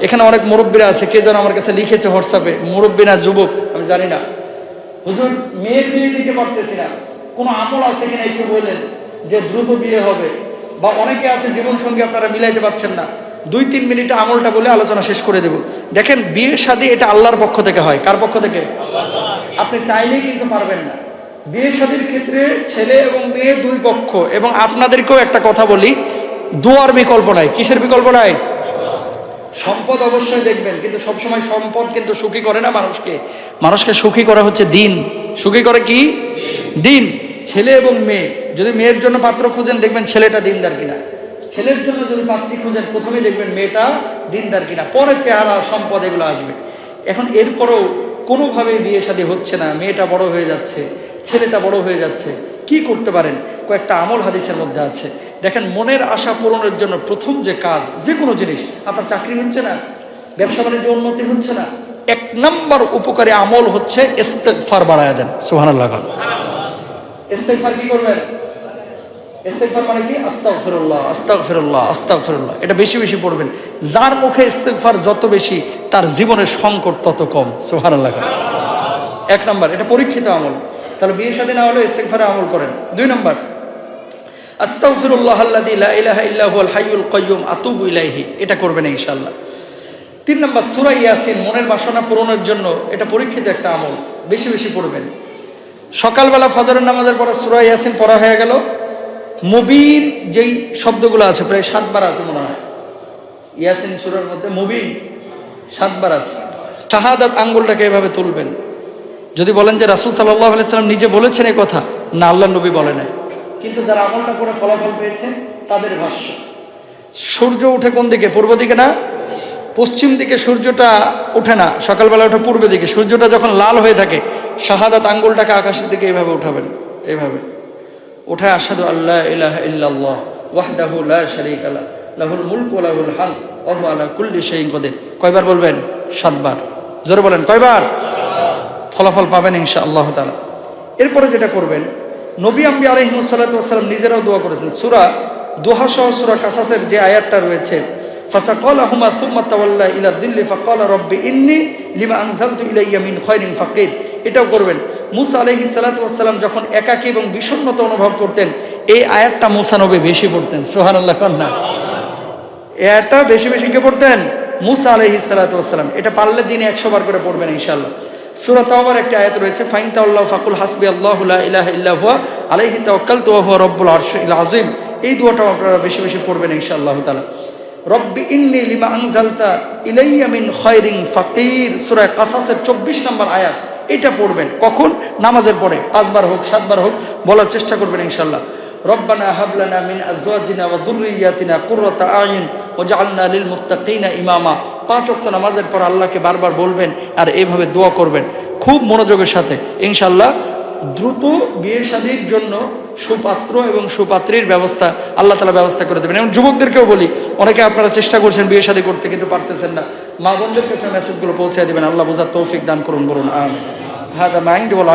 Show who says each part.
Speaker 1: এখানে অনেক মুরব্বীরা আছে, কে যেন আমার কাছে লিখেছে হোয়াটসঅ্যাপে মুরব্বী না যুবক, আমি জানি না। হুজুর, মেয়ের বিয়ে দিতে পারতেছি না। কোনো আমল আছে কিনা একটু বললেন যে দ্রুত বিয়ে হবে? বা অনেকে আছে জীবন সঙ্গে আপনারা মিলাইতে পারছেন না। দুই, তিন মিনিটে আমলটা বলে আলোচনা শেষ করে দেব। দেখেন, বিয়ে শাদী এটা আল্লাহর পক্ষ থেকে হয়। কার পক্ষ থেকে? আপনি চাইলেই কিন্তু পারবেন না। বিয়ে শাদীর ক্ষেত্রে ছেলে এবং মেয়ে দুই পক্ষ। এবং আপনাদেরকেও একটা কথা বলি, দুয়ার বিকল্প নাই। কিসের বিকল্প নাই? সম্পদ অবশ্যই দেখবেন, কিন্তু সবসময় সম্পদ কিন্তু সুখী করে না মানুষকে। মানুষকে সুখী করা হচ্ছে দিন। সুখী করে কি? দিন। ছেলে এবং মেয়ে। যদি মেয়ের জন্য পাত্র খুঁজেন, দেখবেন ছেলেটা দিনদার কিনা। ছেলের জন্য যদি পাত্রী খুঁজেন প্রথমে দেখবেন মেয়েটা দিনদার কিনা। পরে চেহারা, সম্পদ এগুলো আসবে। এখন এরপরও কোনোভাবে বিয়ে শাদী হচ্ছে না। মেয়েটা বড় হয়ে যাচ্ছে, ছেলেটা বড় হয়ে যাচ্ছে। কি করতে পারেন? কয়েকটা আমল হাদিসের মধ্যে আছে। দেখেন, মনের আশা পূরণের জন্য প্রথম যে কাজ যে কোনো জিনিস, আপনার চাকরি হচ্ছে না, ব্যবসা বাণিজ্য উন্নতি হচ্ছে না, এক নম্বর উপকারী আমল হচ্ছে ইস্তেগফার বাড়ায় দেন। সুবহানাল্লাহ ইস্তেগফার কি করবেন? ইস্তেগফার মানে কি? আস্তাগফিরুল্লাহ আস্তাগফিরুল্লাহ আস্তাগফিরুল্লাহ। এটা বেশি বেশি পড়বেন। যার মুখে ইস্তেগফার যত বেশি, তার জীবনের সংকট তত কম। সুবহানাল্লাহ এক নম্বর, এটা পরীক্ষিত আমল। তাহলে বিয়ে সাথে না হলে ইস্তেগফারে আমল করেন। দুই নম্বর এটা করবেন ইনশাল্লাহ তিন নম্বর, সূরা ইয়াসিন, মনের বাসনা পূরণের জন্য এটা পরীক্ষিত একটা আমল। বেশি বেশি পড়বেন। সকালবেলা ফজরের নামাজের পরে সূরা ইয়াসিন পড়া হয়ে গেল। মুবিন যেই শব্দগুলো আছে, প্রায় সাতবার আছে মনে হয়। ইয়াসিন সুরের মধ্যে মুবিন সাতবার আছে। শাহাদাত আঙ্গুলটাকে এভাবে তুলবেন। যদি বলেন যে রাসুল সাল্লাহ আলাইসাল্লাম নিজে বলেছেন এ কথা, না আল্লাহ নবী বলে নাই। কিন্তু যারা আমলটা করে ফলাফল পেয়েছেন, তাদের ভাষ্য। সূর্য উঠে কোন দিকে? পূর্ব দিকে না? পশ্চিম দিকে সূর্যটা ওঠে না। সকালবেলা ওঠে পূর্ব দিকে। সূর্যটা যখন লাল হয়ে থাকে, শাহাদাত আঙ্গুলটাকে আকাশের দিকে এইভাবে উঠাবেন। এইভাবে উঠে আসাদু আল্লাহ ইলাহ ইল্লাল্লাহ ওয়াহদাহু লা শারীকা লা, লাহুল মুলকু ওয়া লাহুল হামদ, ওয়া হুয়া আলা কুল্লি শাইইন কদির কয়বার বলবেন? সাতবার। জোরে বলেন, কয়বার? ফলাফল পাবেন ইনশা আল্লাহ তালা এরপরে যেটা করবেন নবী আম্বি আলহিমসাল্লাম নিজেরাও দোয়া করেছেন। সুরা দোহা সহ সুরা কাসাসের যে আয়াতটা রয়েছে এটাও করবেন। মুসা আলহি সাল্লাতাম যখন একাকী এবং বিষণ্ণতা অনুভব করতেন, এই আয়াতটা মুসা নবী বেশি পড়তেন। সোহান আল্লাহ না। এই বেশি বেশি কে পড়তেন? মুসা আলহি সাল্লাতাম এটা পারলে দিনে একশো বার করে পড়বেন ইনশাল্লাহ সুরা তাওবার একটা আয়াত রয়েছে, ফাইন তাউল্লাহ ফাকুল হাসবি আল্লাহ ইলাহ ইল্লাহ আলাইহি তাওয়াক্কাল তো হুয়া রব্বুল আরশিল আযীম। এই দুয়াটাও আপনারা বেশি বেশি পড়বেন ইনশাআল্লাহ তাআলা। রব্বি ইন্নি লিমা আনজালতা ইলাইয়া মিন খায়রিন ফাকির। সূরা কাসাসের 24 নম্বর আয়াত, এটা পড়বেন। কখন? নামাজের পরে, পাঁচবার হোক, সাতবার হোক, বলার চেষ্টা করবেন ইনশাআল্লাহ। রব্বানা হাব লানা মিন আজওয়াজিনা ওয়া যুররিয়াতিনা কুররাতা আয়ুন ওয়াজআলনা লিল মুত্তাকিনা ইমামা। পাঁচ ওয়াক্ত নামাজের পর আল্লাহকে বারবার বলবেন আর এইভাবে দোয়া করবেন। খুব মনোযোগের সাথে। ইনশাআল্লাহ দ্রুত বিয়ে শাদীর জন্য সুপাত্র এবং সুপাত্রীর ব্যবস্থা, আল্লাহ তালা ব্যবস্থা করে দেবেন। এবং যুবকদেরকেও বলি, অনেকে আপনারা চেষ্টা করছেন বিয়ে শাদী করতে, কিন্তু পারতেছেন না। মা বোনদের কাছে মেসেজগুলো পৌঁছে দেবেন। আল্লাহ বোঝার তৌফিক দান করুন, বলুন, আমিন। হাদা মাইন্ড বল